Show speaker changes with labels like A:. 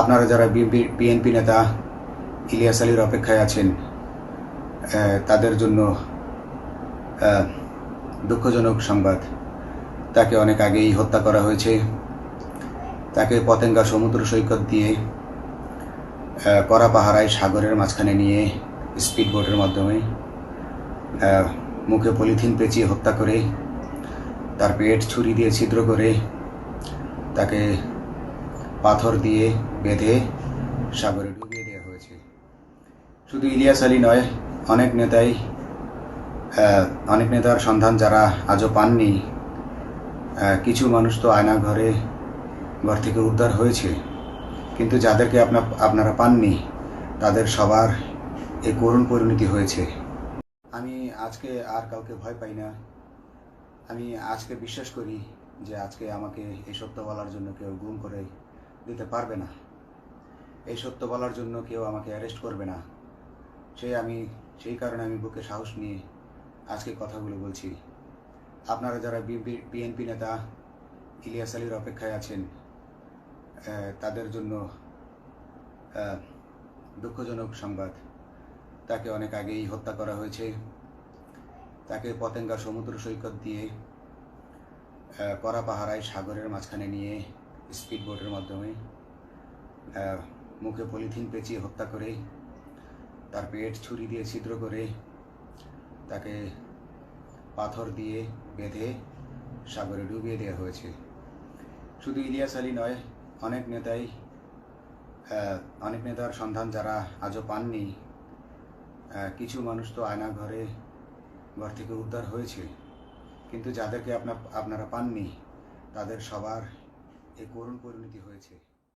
A: আপনারা যারা বিএনপি নেতা ইলিয়াস আলীর অপেক্ষায় আছেন তাদের জন্য দুঃখজনক সংবাদ। তাকে অনেক আগেই হত্যা করা হয়েছে। তাকে পতেঙ্গা সমুদ্র সৈকত দিয়ে কড়া পাহারায় সাগরের মাঝখানে নিয়ে স্পিড বোটের মাধ্যমে মুখে পলিথিন পেঁচিয়ে হত্যা করে, তার পেট ছুরি দিয়ে ছিদ্র করে, তাকে পাথর দিয়ে বেঁধে সাগরে ডুবিয়ে দেওয়া হয়েছে। শুধু ইলিয়াস আলী নয়, অনেক নেতাই অনেক নেতার সন্ধান যারা আজও পাননি কিছু মানুষ তো আয়না ঘরে ঘর থেকে উদ্ধার হয়েছে। কিন্তু যাদেরকে আপনা, আপনারা পাননি, তাদের সবার এই করুণ পরিণতি হয়েছে। আমি আজকে আর কাউকে ভয় পাই না। আমি আজকে বিশ্বাস করি যে আজকে আমাকে এই সত্য বলার জন্য কেউ গুম করে দিতে পারবে না। এই সত্য বলার জন্য কেউ আমাকে অ্যারেস্ট করবে না। সেই আমি, সেই কারণে আমি বুকে সাহস নিয়ে আজকে কথাগুলো বলছি। আপনারা যারা বিএনপি নেতা, ইলিয়াস আলীর অপেক্ষায় আছেন তাদের জন্য দুঃখজনক সংবাদ। তাকে অনেক আগেই হত্যা করা হয়েছে। তাকে পতেঙ্গা সমুদ্র সৈকত দিয়ে কড়া পাহারায় সাগরের মাঝখানে নিয়ে স্পিড বোটের মাধ্যমে মুখে পলিথিন পেঁচিয়ে হত্যা করে, তার পেট ছুরি দিয়ে ছিদ্র করে, তাকে পাথর দিয়ে বেঁধে সাগরে ডুবিয়ে দেওয়া হয়েছে। শুধু ইলিয়াস আলী নয়, অনেক নেতাই অনেক নেতার সন্ধান যারা আজও পাননি কিছু মানুষ তো আয়না ঘরে, ঘর থেকে উদ্ধার হয়েছে। কিন্তু যাদেরকে আপনা, আপনারা পাননি, তাদের সবার এই করুণ পরিণতি হয়েছে।